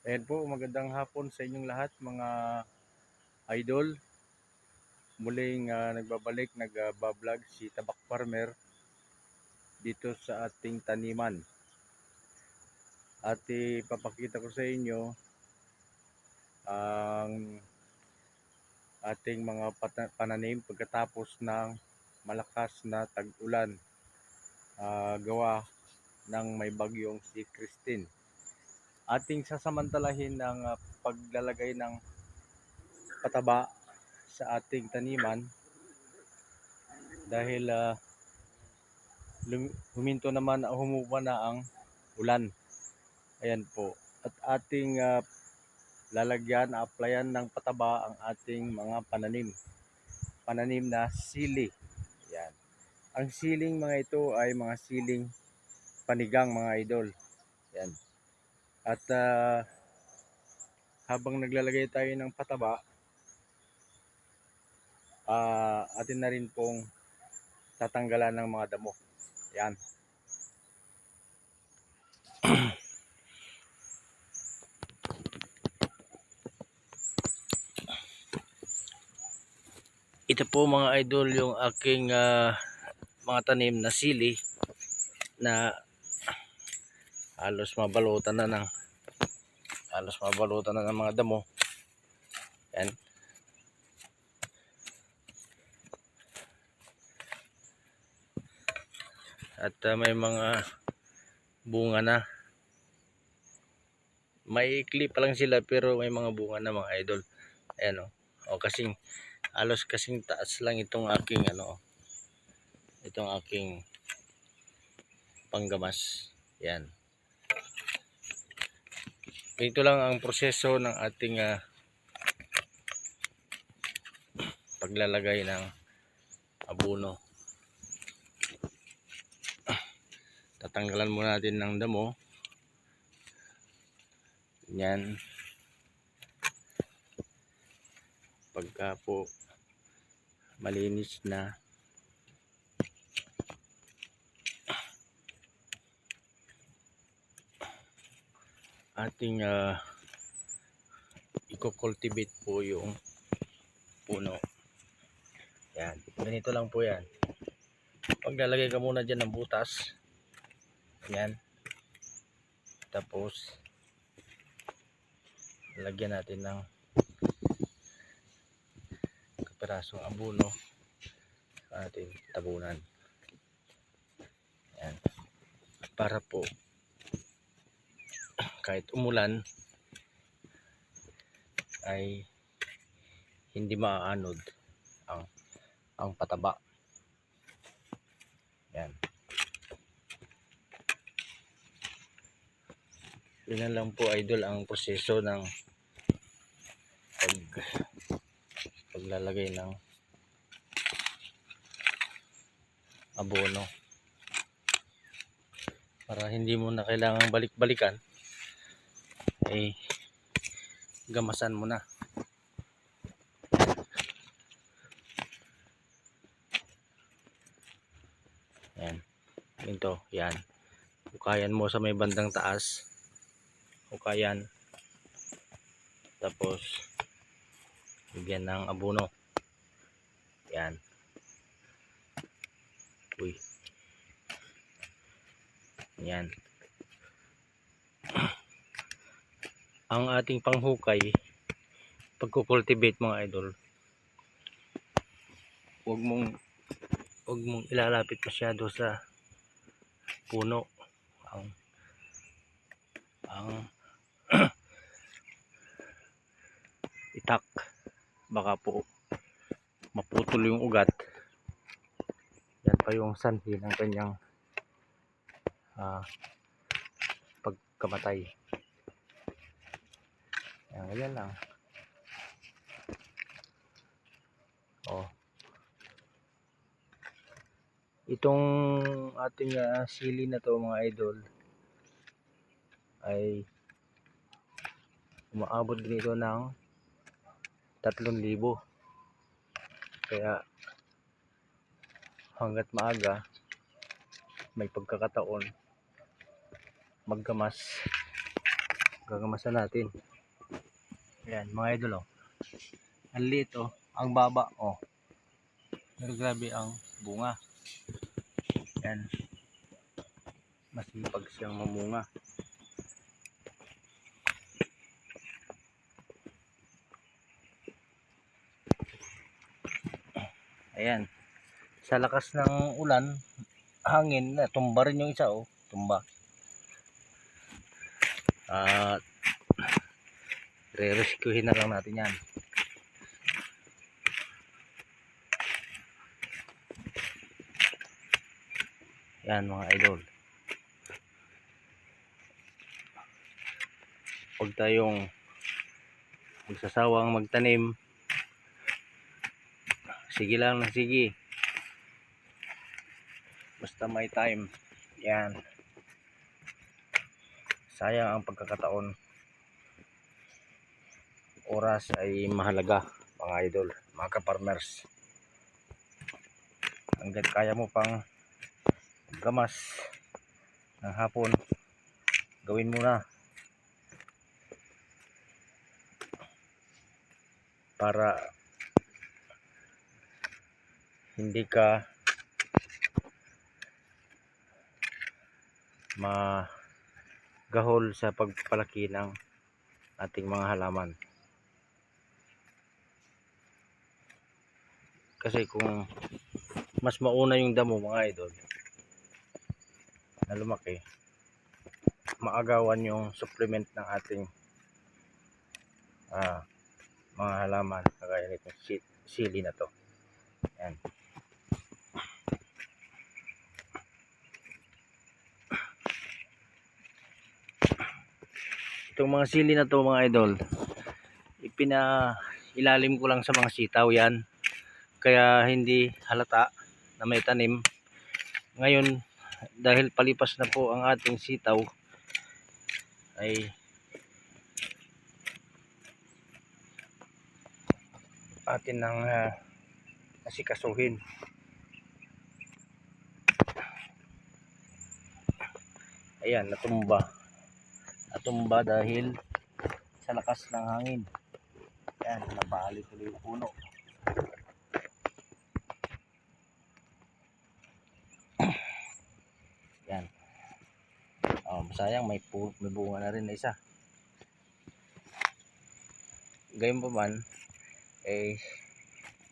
Ayan po, magandang hapon sa inyong lahat mga idol. Muling ah, nagbabalik, nagbablog si Tabak Farmer dito sa ating taniman. At ipapakita ko sa inyo ang ating mga pananim pagkatapos ng malakas na tag-ulan ah, gawa ng may bagyong si Christine ating sasamantalahin ng ah, paglalagay ng pataba sa ating taniman dahil ah, lum- huminto naman humupa na ang ulan. Ayan po. At ating ah, lalagyan, applyan ng pataba ang ating mga pananim. Pananim na sili. Ayan. Ang siling mga ito ay mga siling panigang mga idol. Ayan. At ah, habang naglalagay tayo ng pataba, ah, atin na rin pong tatanggalan ng mga damo. Yan. Ito po mga idol yung aking ah, mga tanim na sili na halos mabalutan na ng halos mabalutan na ng mga damo. Yan. At ah, may mga bunga na. Maikli pa lang sila pero may mga bunga na mga idol. Ayan o. O kasing halos kasing taas lang itong aking ano itong aking panggamas. Yan. Ito lang ang proseso ng ating ah, paglalagay ng abono. Tatanggalan muna natin ng damo. Yan. Pagka po malinis na ating uh, i-cultivate po yung puno. Yan. Ganito lang po yan. Paglalagay ka muna dyan ng butas. Yan. Tapos, lagyan natin ng kapirasong abuno sa ating tabunan. Yan. Para po kahit umulan ay hindi maaanod ang ang pataba. Yan. Yun lang po idol ang proseso ng pag paglalagay ng abono para hindi mo na kailangang balik-balikan ay gamasan mo na. Yan. Ito yan. Hukayan mo sa may bandang taas. Hukayan. Tapos bigyan ng abono yan. Uy. Yan ang ating panghukay pagkukultivate mga idol. Huwag mong huwag mong ilalapit masyado sa puno. Ang ang itak. Baka po maputol yung ugat. Yan pa yung sanhi ng kanyang ah, pagkamatay yan, ganyan lang. Oh. Itong ating ah, sili na to mga idol ay umaabot din ito ng 3,000 kaya hanggat maaga may pagkakataon maggamas Gagamasan natin. Ayan, mga idol oh. Ang liit oh. Ang baba oh. Pero grabe ang bunga. Ayan. Masipag siyang mamunga. Ayan. Sa lakas ng ulan, hangin, tumba rin yung isa oh. Tumba. At re-rescuehin na lang natin yan. Yan mga idol. Huwag tayong magsasawang magtanim. Sige lang na sige. Basta may time. Yan. Sayang ang pagkakataon. Oras ay mahalaga mga idol, mga ka-farmers. Hanggat kaya mo pang gamas ng hapon, gawin mo na. Para hindi ka magahol sa pagpalaki ng ating mga halaman. Kasi kung mas mauna yung damo mga idol na lumaki, maagawan yung supplement ng ating ah, mga halaman kagaya nitong si- sili na to. Yan. Itong mga sili na to mga idol, ipina ilalim ko lang sa mga sitaw yan. Kaya hindi halata na may tanim. Ngayon, dahil palipas na po ang ating sitaw, ay atin nang uh, asikasuhin. Ayan, natumba. Natumba dahil sa lakas ng hangin. Ayan, nabali tuloy yung puno. Yan. Um, sayang may, pu- may bunga na rin na isa. Gayun pa man, eh,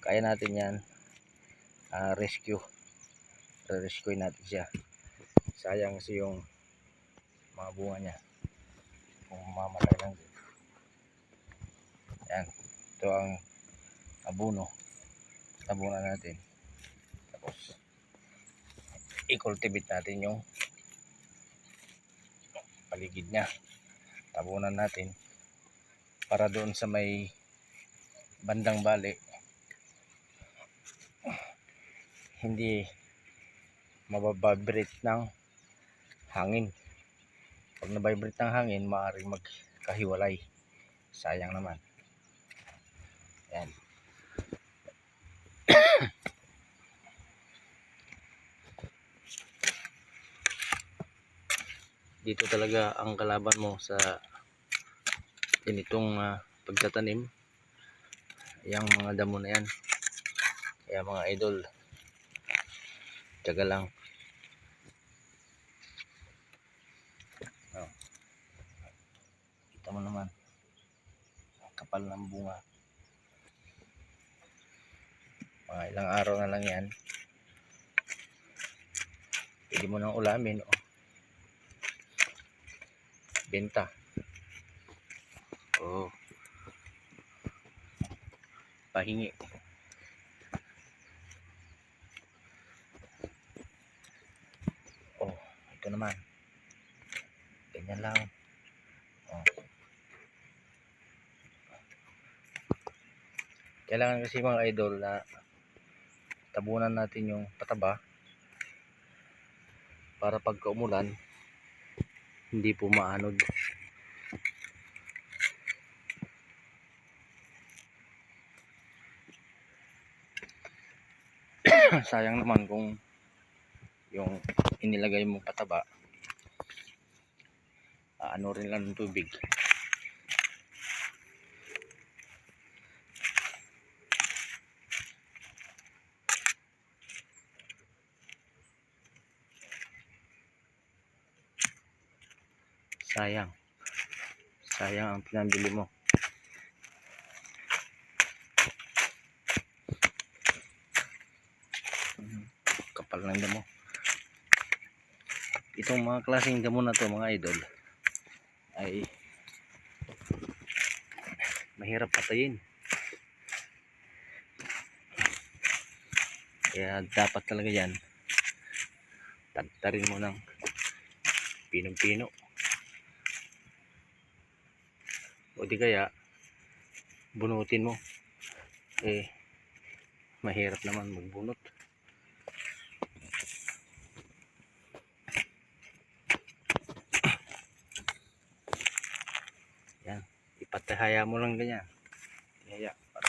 kaya natin yan ah, rescue. Re-rescue natin siya. Sayang kasi yung mga bunga niya. Kung mamatay lang din. Yan. Ito ang abuno. Tabunan natin. Tapos, i-cultivate natin yung paligid niya. Tabunan natin para doon sa may bandang bali hindi mababibrate ng hangin. Pag nabibrate ng hangin, maaaring magkahiwalay. Sayang naman. Yan. Dito talaga ang kalaban mo sa ganitong ah, pagtatanim. Yung mga damo na yan. Kaya mga idol tiyaga lang. Oh. kita mo naman. Kapal ng bunga. Mga ilang araw na lang yan. Pwede mo nang ulamin oh benta. Oh. Pahingi. Oh, ito naman. Ganyan lang. Oh. Kailangan kasi mga idol na tabunan natin yung pataba para pagka umulan hindi po maanod. Sayang naman kung yung inilagay mo pataba ano rin lang ng tubig Sayang. Sayang ang pinambili mo. Mhm. Kapal ng damo. Itong mga klaseng damo na to mga idol ay mahirap patayin. Kaya dapat talaga yan tagtarin mo ng pinong-pino. O di kaya bunutin mo. Eh mahirap naman magbunot. Yan, ipatahaya mo lang ganyan. Ihaya para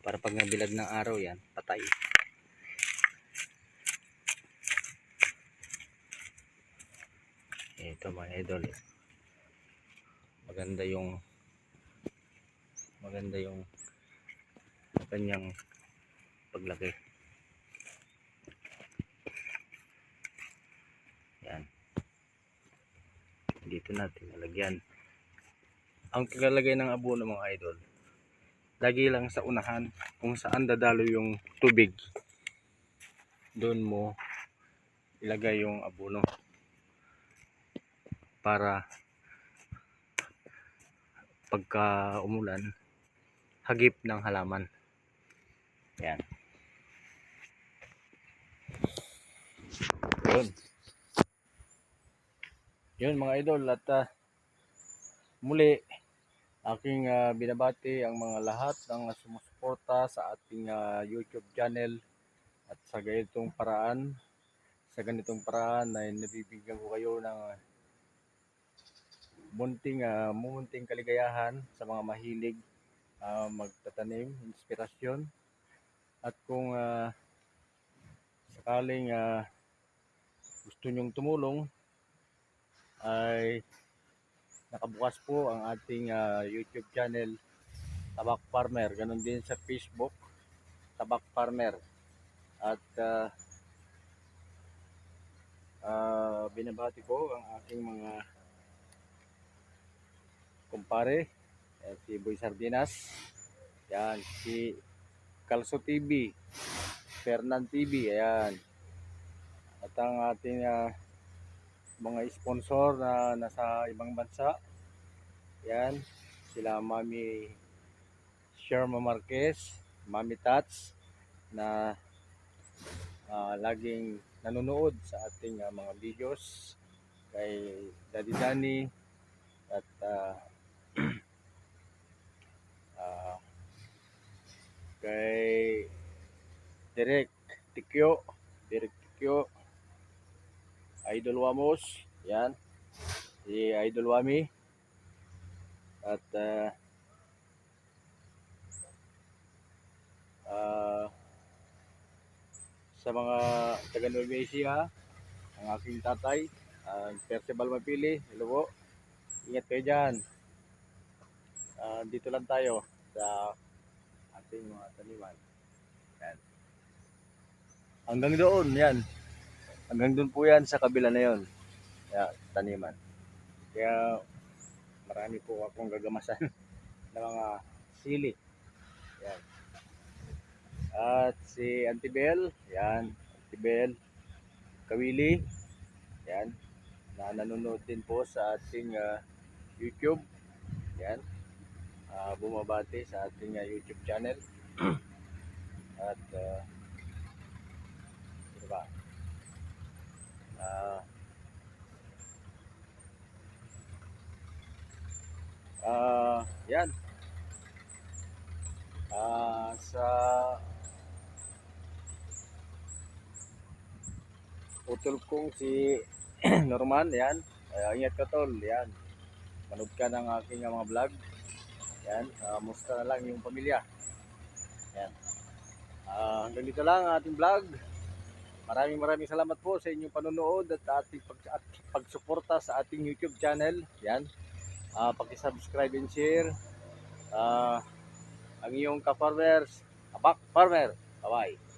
para pag nabilad ng araw yan, patay. Ito mga idol. Maganda yung maganda yung kanyang paglaki. Yan. Dito natin nalagyan. Ang kagalagay ng abono mga idol, lagi lang sa unahan kung saan dadalo yung tubig. Doon mo ilagay yung abono para pagka umulan hagip ng halaman. Yan yun. Yun mga idol at ah, muli aking ah, binabati ang mga lahat ng sumusuporta sa ating ah, YouTube channel. At sa ganitong paraan sa ganitong paraan ay nabibigyan ko kayo ng munting ah, mumunting kaligayahan sa mga mahilig ah, magtatanim, inspirasyon. At kung ah, sakaling ah, gusto nyong tumulong ay nakabukas po ang ating ah, YouTube channel Tabak Farmer. Ganon din sa Facebook Tabak Farmer. At ah, ah, binabati ko ang aking mga kumpare. Eh, si Boy Sardinas. Yan si Calso TV Fernan TV ayan. At ang ating ah, mga sponsor na nasa ibang bansa. Yan sila Mami Sherma Marquez Mami Tats na ah, laging nanonood sa ating ah, mga videos kay Daddy Danny at ah, Ah, kay Direk Tikyo, Direk Tikyo, Idol Wamos, yan, si Idol Wami, at ah, ah, sa mga taga Nueva Ecija, ang aking tatay, ang Percival Mapili, hello po, ingat kayo dyan. Ah, dito lang tayo sa ating mga taniman. Hanggang doon, yan. Hanggang doon po yan sa kabila na yon. Yan, taniman. Kaya marami po akong gagamasan ng mga sili. Yan. At si Auntie Bell, yan. Auntie Bell, Kawili, yan. Na nanonood din po sa ating ah, YouTube. Yan ah, bumabati sa ating ah, YouTube channel. At uh, ba? Ah ah, yan. Ah, sa utol kong si Norman, yan. Ah, ingat ka tol, yan. Manood ka ng aking ah, mga vlog. Yan, uh, musta na lang yung pamilya. Yan. Ah, hanggang dito lang ang ating vlog. Maraming maraming salamat po sa inyong panonood at ating pag, at pagsuporta sa ating YouTube channel. Yan. Ah, paki-subscribe and share. Ah, ang iyong ka-farmers, abak farmer. Bye-bye.